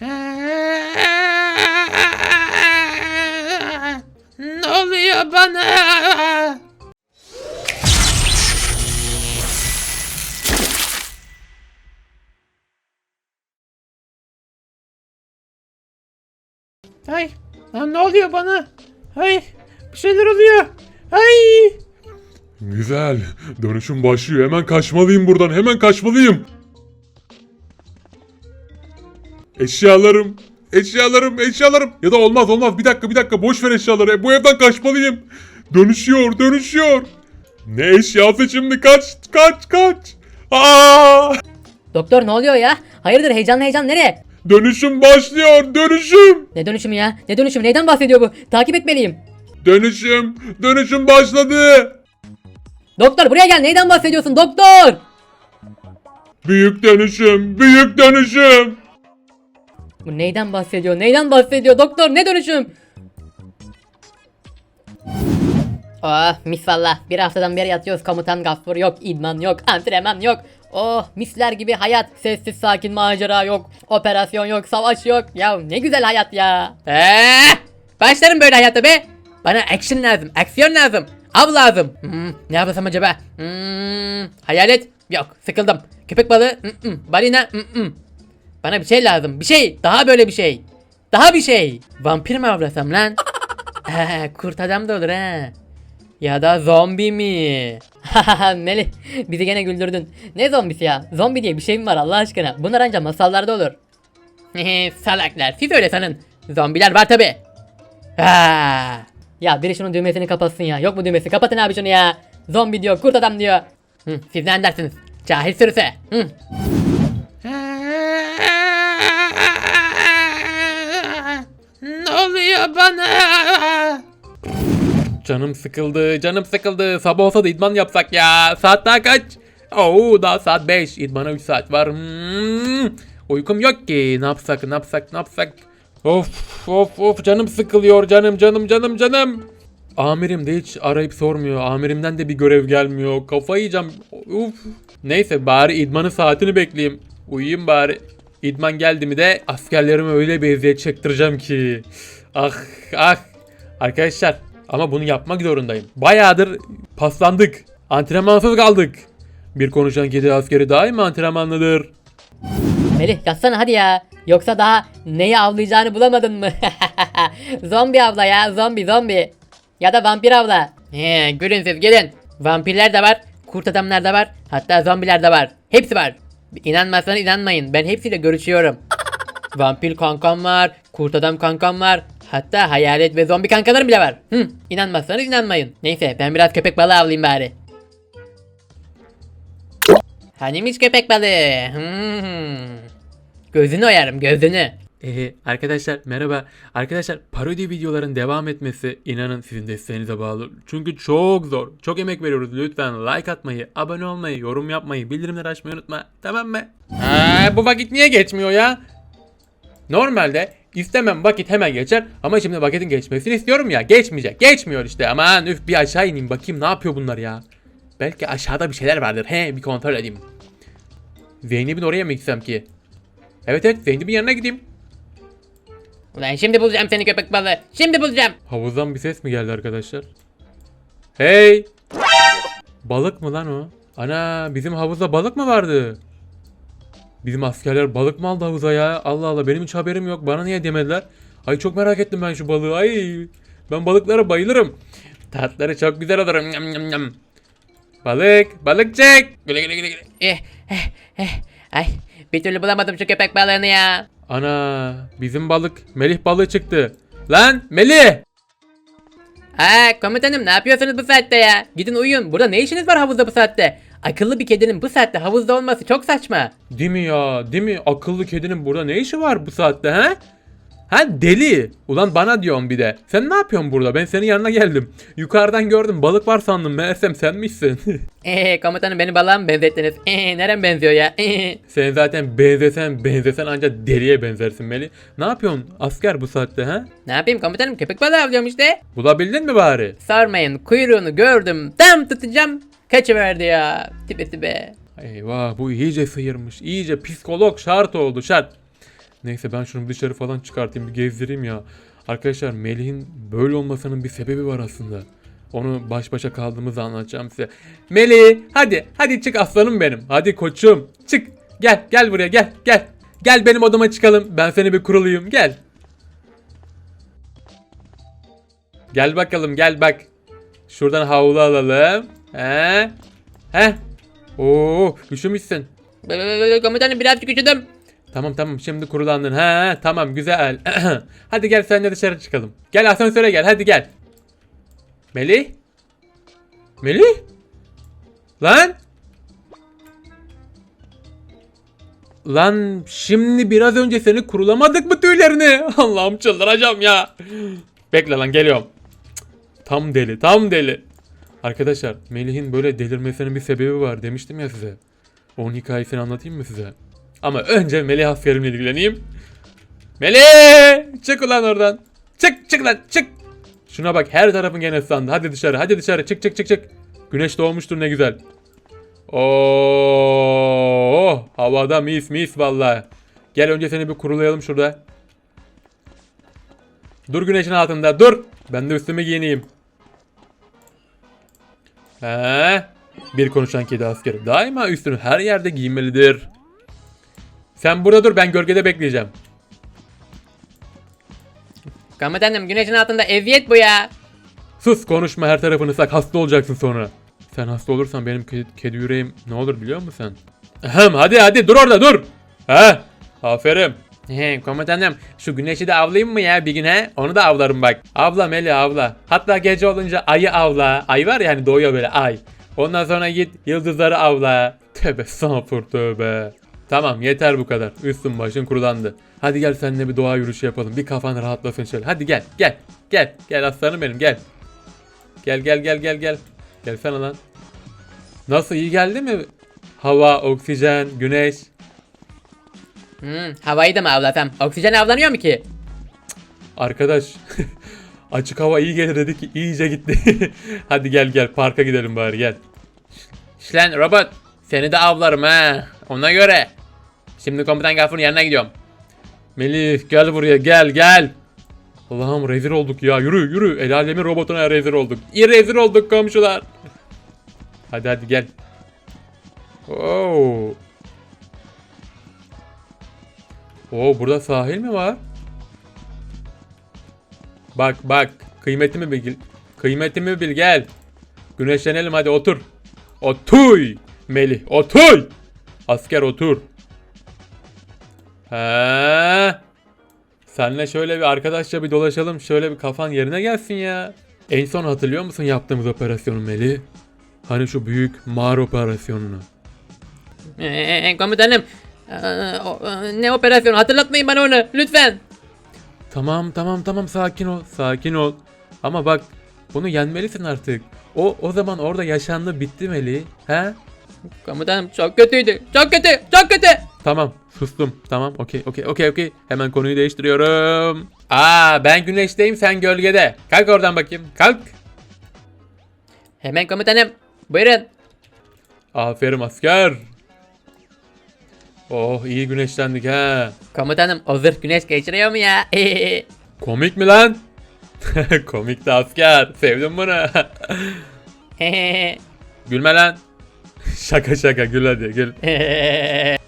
Ne oluyor bana? Ay, lan ne oluyor bana? Ay, bir şeyler oluyor. Ay. Güzel. Dönüşüm başlıyor. Hemen kaçmalıyım buradan. Hemen kaçmalıyım. Eşyalarım. Eşyalarım, eşyalarım. Ya da olmaz olmaz. Bir dakika bir dakika. Boş ver eşyaları. Bu evden kaçmalıyım. Dönüşüyor, dönüşüyor. Ne eşyası şimdi? Kaç, kaç, kaç. Aa! Doktor ne oluyor ya? Hayırdır heyecanlı heyecan nereye? Dönüşüm başlıyor. Dönüşüm. Ne dönüşümü ya? Ne dönüşümü? Neyden bahsediyor bu? Takip etmeliyim. Dönüşüm. Dönüşüm başladı. Doktor buraya gel. Neyden bahsediyorsun doktor? Büyük dönüşüm. Büyük dönüşüm. Bu neyden bahsediyor? Neyden bahsediyor doktor? Ne dönüşüm? Oh mis valla. Bir haftadan beri yatıyoruz komutan gaffur yok, idman yok, antrenman yok. Oh misler gibi hayat. Sessiz sakin macera yok. Operasyon yok, savaş yok. Ya ne güzel hayat ya. Eee, başlarım böyle hayata be. Bana action lazım, aksiyon lazım. Av lazım. Hmm, ne yapasam acaba? Hmm, hayalet? Yok, sıkıldım. Köpek balığı? Mm-mm. Balina? Mm-mm. Bana bir şey lazım. Bir şey. Daha böyle bir şey. Daha bir şey. Vampir mi avlasam lan? He, kurt adam da olur ha. Ya da zombi mi? Melih bizi gene güldürdün. Ne zombisi ya? Zombi diye bir şey mi var Allah aşkına? Bunlar ancak masallarda olur. Salaklar siz öyle sanın. Zombiler var tabi. Ya biri şunun düğmesini kapatsın ya. Yok mu düğmesi? Kapatın abi şunu ya. Zombi diyor, kurt adam diyor. Hı, siz ne dersiniz? Cahil sürüsü. Hı. Oluyor bana? Canım sıkıldı, canım sıkıldı. Sabah olsa da idman yapsak ya. Saat daha kaç? Oo daha saat 5. İdmana 3 saat var. Hmm. Uykum yok ki. Ne yapsak, ne yapsak, ne yapsak? Of of of canım sıkılıyor canım canım canım canım. Amirim de hiç arayıp sormuyor. Amirimden de bir görev gelmiyor. Kafayı yiyeceğim. Uf. Neyse bari idmanın saatini bekleyeyim. Uyuyayım bari. İdman geldi mi de askerlerimi öyle bir eziyet çektireceğim ki. Ah ah. Arkadaşlar ama bunu yapmak zorundayım. Bayağıdır paslandık. Antrenmansız kaldık. Bir konuşan kedi askeri daima antrenmanlıdır. Melih yatsana hadi ya. Yoksa daha neyi avlayacağını bulamadın mı? zombi avla ya zombi zombi. Ya da vampir avla. He gülün siz gelin. Vampirler de var. Kurt adamlar da var. Hatta zombiler de var. Hepsi var. İnanmazsanız inanmayın. Ben hepsiyle görüşüyorum. Vampir kankam var. Kurt adam kankam var. Hatta hayalet ve zombi kankalarım bile var. Hı, inanmazsanız inanmayın. Neyse ben biraz köpek balığı avlayayım bari. Hanimiş köpek balığı? Hmm. Gözünü oyarım gözünü. Ee, arkadaşlar merhaba. Arkadaşlar parodi videoların devam etmesi inanın sizin desteğinize bağlı. Çünkü çok zor. Çok emek veriyoruz. Lütfen like atmayı, abone olmayı, yorum yapmayı, bildirimleri açmayı unutma. Tamam mı? Aa, bu vakit niye geçmiyor ya? Normalde istemem vakit hemen geçer ama şimdi vakitin geçmesini istiyorum ya. Geçmeyecek. Geçmiyor işte. Aman üf bir aşağı ineyim bakayım ne yapıyor bunlar ya. Belki aşağıda bir şeyler vardır. He bir kontrol edeyim. Zeynep'in oraya mı gitsem ki? Evet evet Zeynep'in yanına gideyim. Ulan şimdi bulacağım seni köpek balığı. Şimdi bulacağım. Havuzdan bir ses mi geldi arkadaşlar? Hey! Balık mı lan o? Ana bizim havuzda balık mı vardı? Bizim askerler balık mı aldı havuza ya? Allah Allah benim hiç haberim yok. Bana niye demediler? Ay çok merak ettim ben şu balığı. Ay ben balıklara bayılırım. Tatları çok güzel olur. Nyam, nyam, nyam. Balık, balık çek. Güle güle güle güle. Eh, eh, eh. Ay bir türlü bulamadım şu köpek balığını ya. Ana bizim balık Melih balığı çıktı. Lan Melih! Aa komutanım ne yapıyorsunuz bu saatte ya? Gidin uyuyun. Burada ne işiniz var havuzda bu saatte? Akıllı bir kedinin bu saatte havuzda olması çok saçma. Değil mi ya? Değil mi? Akıllı kedinin burada ne işi var bu saatte he? Ha deli. Ulan bana diyorsun bir de. Sen ne yapıyorsun burada? Ben senin yanına geldim. Yukarıdan gördüm balık var sandım. Meğersem senmişsin. Eee komutanım beni balığa mı benzettiniz? Eee nerem benziyor ya? Eee. sen zaten benzesen benzesen ancak deliye benzersin Meli. Ne yapıyorsun asker bu saatte ha? Ne yapayım komutanım köpek balığı avlıyorum işte. Bulabildin mi bari? Sormayın kuyruğunu gördüm. Tam tutacağım. Kaçıverdi ya. Tipe tipe. Eyvah bu iyice sıyırmış. İyice psikolog şart oldu şart. Neyse ben şunu dışarı falan çıkartayım bir gezdireyim ya. Arkadaşlar Melih'in böyle olmasının bir sebebi var aslında. Onu baş başa kaldığımızda anlatacağım size. Melih hadi hadi çık aslanım benim. Hadi koçum çık. Gel gel buraya gel gel. Gel benim odama çıkalım. Ben seni bir kurulayım gel. Gel bakalım gel bak. Şuradan havlu alalım. He? He? Oo, üşümüşsün. Komutanım birazcık üşüdüm. Tamam tamam şimdi kurulandın. Ha tamam güzel. hadi gel seninle dışarı çıkalım. Gel asansöre gel hadi gel. Melih? Melih? Lan? Lan şimdi biraz önce seni kurulamadık mı tüylerini? Allah'ım çıldıracağım ya. Bekle lan geliyorum. Tam deli tam deli. Arkadaşlar Melih'in böyle delirmesinin bir sebebi var demiştim ya size. Onun hikayesini anlatayım mı size? Ama önce Melih askerimle ilgileneyim. Melih! Çık ulan oradan. Çık çık lan çık. Şuna bak her tarafın gene ıslandı. Hadi dışarı hadi dışarı çık çık çık çık. Güneş doğmuştur ne güzel. Oo, havada mis mis vallahi. Gel önce seni bir kurulayalım şurada. Dur güneşin altında dur. Ben de üstümü giyineyim. He? Bir konuşan kedi askeri daima üstünü her yerde giymelidir. Sen burada dur ben gölgede bekleyeceğim. Komutanım güneşin altında eziyet bu ya. Sus konuşma her tarafını ıslak hasta olacaksın sonra. Sen hasta olursan benim kedi, kedi yüreğim ne olur biliyor musun sen? Ahem hadi hadi dur orada dur. He? Aferin. He, komutanım şu güneşi de avlayayım mı ya bir gün he? Onu da avlarım bak. Avla Meli avla. Hatta gece olunca ayı avla. Ay var ya hani doğuyor böyle ay. Ondan sonra git yıldızları avla. Tövbe sapır tövbe. Tamam yeter bu kadar. Üstün başın kurulandı. Hadi gel seninle bir doğa yürüyüşü yapalım. Bir kafan rahatlasın şöyle. Hadi gel gel. Gel. Gel aslanım benim gel. Gel gel gel gel gel. Gelsene lan. Nasıl iyi geldi mi? Hava, oksijen, güneş. Hmm, havayı da mı avlasam? Oksijen avlanıyor mu ki? Arkadaş açık hava iyi gelir dedi ki iyice gitti. Hadi gel gel parka gidelim bari gel. Şlen robot seni de avlarım ha ona göre. Şimdi komutan Gafur'un yanına gidiyorum. Melih gel buraya gel gel. Allah'ım rezil olduk ya yürü yürü el alemin robotuna rezil olduk. İyi rezil olduk komşular. Hadi hadi gel. Oo. Oo burada sahil mi var? Bak bak kıymetimi bil. Kıymetimi bil gel. Güneşlenelim hadi otur. Otuy. Melih otuy. Asker otur. He. Senle şöyle bir arkadaşça bir dolaşalım. Şöyle bir kafan yerine gelsin ya. En son hatırlıyor musun yaptığımız operasyonu Melih? Hani şu büyük mağara operasyonunu. Ee, komutanım. Ee, e, ne operasyonu hatırlatmayın bana onu lütfen. Tamam tamam tamam sakin ol sakin ol. Ama bak bunu yenmelisin artık. O o zaman orada yaşandı bitti Melih. He? Komutanım çok kötüydü. Çok kötü. Çok kötü. Tamam sustum. Tamam okey okey okey okey. Hemen konuyu değiştiriyorum. Aa ben güneşteyim sen gölgede. Kalk oradan bakayım. Kalk. Hemen komutanım. Buyurun. Aferin asker. Oh iyi güneşlendik ha. Komutanım o zırh güneş geçiriyor mu ya? Komik mi lan? Komik de asker. Sevdim bunu. Gülme lan. şaka şaka gül hadi gül.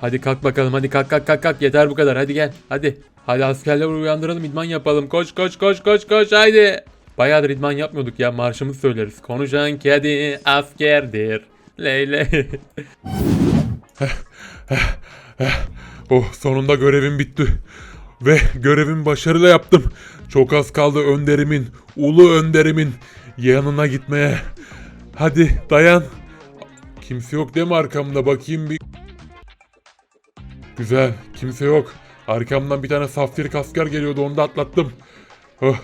Hadi kalk bakalım hadi kalk kalk kalk kalk yeter bu kadar hadi gel hadi. Hadi askerleri uyandıralım idman yapalım koş koş koş koş koş haydi. Bayağıdır idman yapmıyorduk ya marşımızı söyleriz. Konuşan kedi askerdir. Leyle. Oh sonunda görevim bitti. Ve görevimi başarıyla yaptım. Çok az kaldı önderimin, ulu önderimin yanına gitmeye. Hadi dayan. Kimse yok değil mi arkamda bakayım bir. Güzel kimse yok. Arkamdan bir tane saftirik asker geliyordu onu da atlattım. Oh,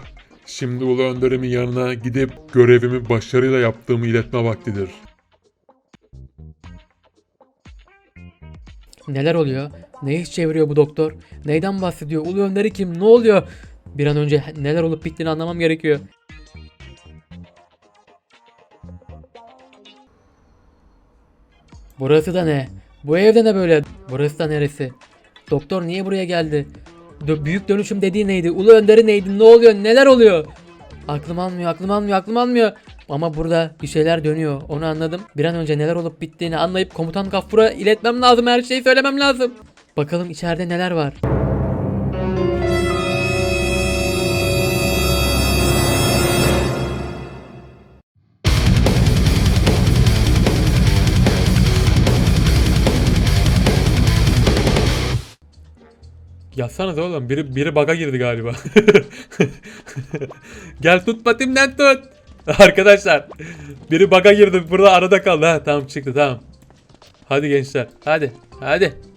şimdi ulu önderimin yanına gidip görevimi başarıyla yaptığımı iletme vaktidir. Neler oluyor? Ne iş çeviriyor bu doktor? Neyden bahsediyor? Ulu önderi kim? Ne oluyor? Bir an önce neler olup bittiğini anlamam gerekiyor. Burası da ne? Bu evde ne böyle? Burası da neresi? Doktor niye buraya geldi? Dö- büyük dönüşüm dediği neydi? Ulu önderi neydi? Ne oluyor? Neler oluyor? Aklım almıyor, aklım almıyor, aklım almıyor. Ama burada bir şeyler dönüyor. Onu anladım. Bir an önce neler olup bittiğini anlayıp komutan Gaffur'a iletmem lazım. Her şeyi söylemem lazım. Bakalım içeride neler var. Yazsanız oğlum biri biri baga girdi galiba. Gel tut patimden tut. Arkadaşlar biri baga girdi burada arada kaldı. Ha tamam çıktı tamam. Hadi gençler hadi hadi.